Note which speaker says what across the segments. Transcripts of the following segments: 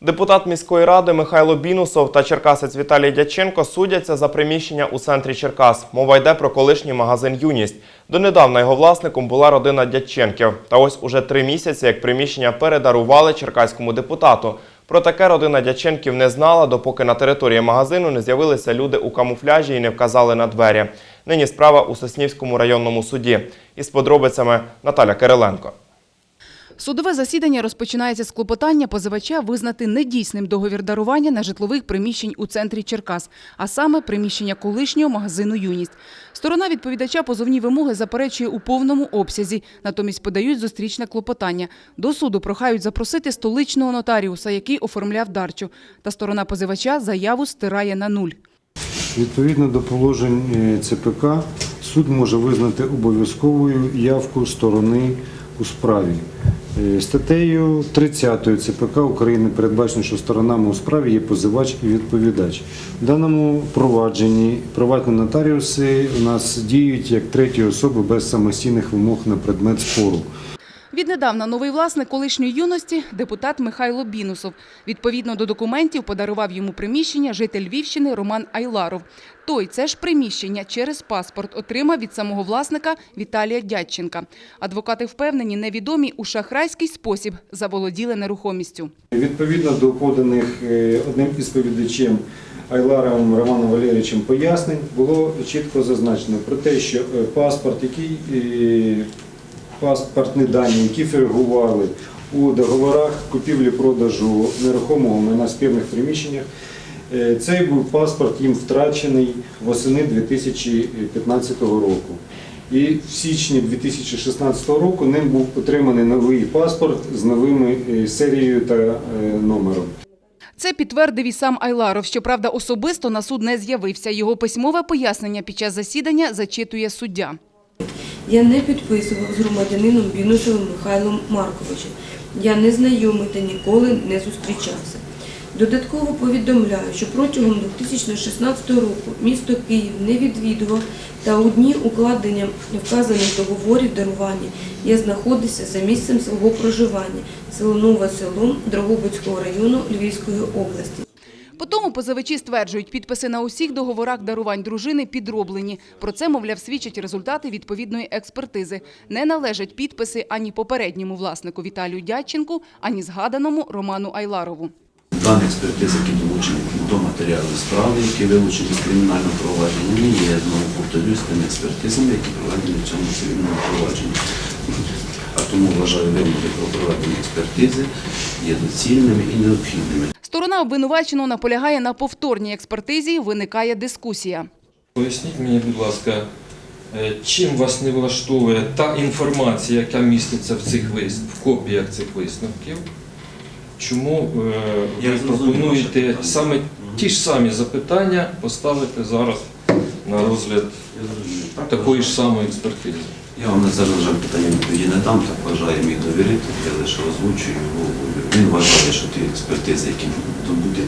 Speaker 1: Депутат міської ради Михайло Бінусов та черкасець Віталій Дяченко судяться за приміщення у центрі Черкас. Мова йде про колишній магазин Юність. Донедавна його власником була родина Дяченків. Та ось уже три місяці, як приміщення передарували черкаському депутату. Про таке родина Дяченків не знала, допоки на території магазину не з'явилися люди у камуфляжі і не вказали на двері. Нині справа у Соснівському районному суді. Із подробицями Наталя Кириленко.
Speaker 2: Судове засідання розпочинається з клопотання позивача визнати недійсним договір дарування на житлових приміщень у центрі Черкас, а саме приміщення колишнього магазину «Юність». Сторона відповідача позовні вимоги заперечує у повному обсязі, натомість подають зустрічне клопотання. До суду прохають запросити столичного нотаріуса, який оформляв дарчу. Та сторона позивача заяву стирає на нуль.
Speaker 3: Відповідно до положень е, ЦПК, суд може визнати обов'язковою явку сторони у справі. Е, Статтею 30 ЦПК України передбачено, що сторонами у справі є позивач і відповідач. В даному провадженні приватні нотаріуси у нас діють як треті особи без самостійних вимог на предмет спору.
Speaker 2: Віднедавна новий власник колишньої юності – депутат Михайло Бінусов. Відповідно до документів подарував йому приміщення житель Львівщини Роман Айларов. Той це ж приміщення через паспорт отримав від самого власника Віталія Дядченка. Адвокати впевнені, невідомі у шахрайський спосіб заволоділи нерухомістю.
Speaker 3: Відповідно до поданих е, одним із повідачем Айларовим Романом Валерійовичем пояснень було чітко зазначено про те, що е, паспорт, який е, паспортні дані, які фігурували у договорах купівлі-продажу нерухомого майна спірних приміщеннях, е, цей був паспорт їм втрачений восени 2015 року. І в січні 2016 року ним був отриманий новий паспорт з новими е, серією та е, номером.
Speaker 2: Це підтвердив і сам Айларов. Щоправда, особисто на суд не з'явився. Його письмове пояснення під час засідання зачитує суддя.
Speaker 4: Я не підписував з громадянином Бінусовим Михайлом Марковичем. Я не знайомий та ніколи не зустрічався. Додатково повідомляю, що протягом 2016 року місто Київ не відвідував та у дні укладення вказаних договорів дарування я знаходився за місцем свого проживання село Нове село Дрогобицького району Львівської області.
Speaker 2: Потому позивачі стверджують, підписи на усіх договорах дарувань дружини підроблені. Про це, мовляв, свідчать результати відповідної експертизи. Не належать підписи ані попередньому власнику Віталію Дядченку, ані згаданому Роману Айларову.
Speaker 5: Дані експертизи, які долучені до матеріалів справи, які вилучені з кримінального провадження, не є, знову повторюсь, тими експертизами, які проведені в цьому цивільному провадженні. А тому вважаю вимоги про проведення експертизи є доцільними і необхідними.
Speaker 2: Сторона обвинуваченого наполягає на повторній експертизі, виникає дискусія.
Speaker 6: Поясніть мені, будь ласка, е, чим вас не влаштовує та інформація, яка міститься в цих вис... в копіях цих висновків? Чому е, ви пропонуєте саме ті ж самі запитання поставити зараз на розгляд такої ж самої експертизи?
Speaker 5: Я вам на жаль, питання відповіді дам, так вважає мій довіритель, я лише озвучую його. Він вважає, що ті експертизи, які добути,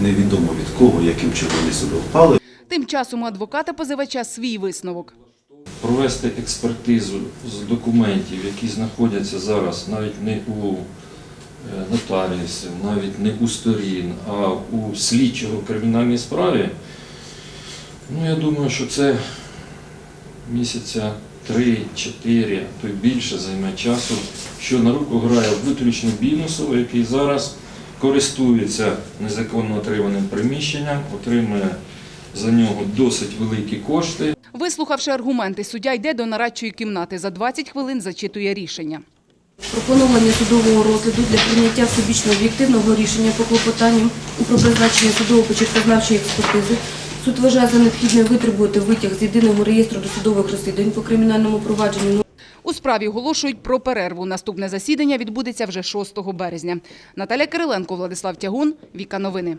Speaker 5: невідомо від кого, яким чином вони себе впали,
Speaker 2: Тим часом у адвоката позивача свій висновок.
Speaker 6: Провести експертизу з документів, які знаходяться зараз навіть не у е, нотаріусів, навіть не у сторін, а у слідчого кримінальній справі, ну я думаю, що це місяця 3-4, то й більше займе часу, що на руку грає виключно Бінусову, який зараз користується незаконно отриманим приміщенням, отримує за нього досить великі кошти.
Speaker 2: Вислухавши аргументи, суддя йде до нарадчої кімнати. За 20 хвилин зачитує рішення.
Speaker 4: Пропонування судового розгляду для прийняття всебічно об'єктивного рішення по клопотанням про призначення судово-почеркознавчої експертизи суд вважає за необхідне витребувати витяг з єдиного реєстру досудових розслідувань по кримінальному провадженню
Speaker 2: У справі оголошують про перерву. Наступне засідання відбудеться вже 6 березня. Наталя Кириленко, Владислав Тягун, Віка Новини.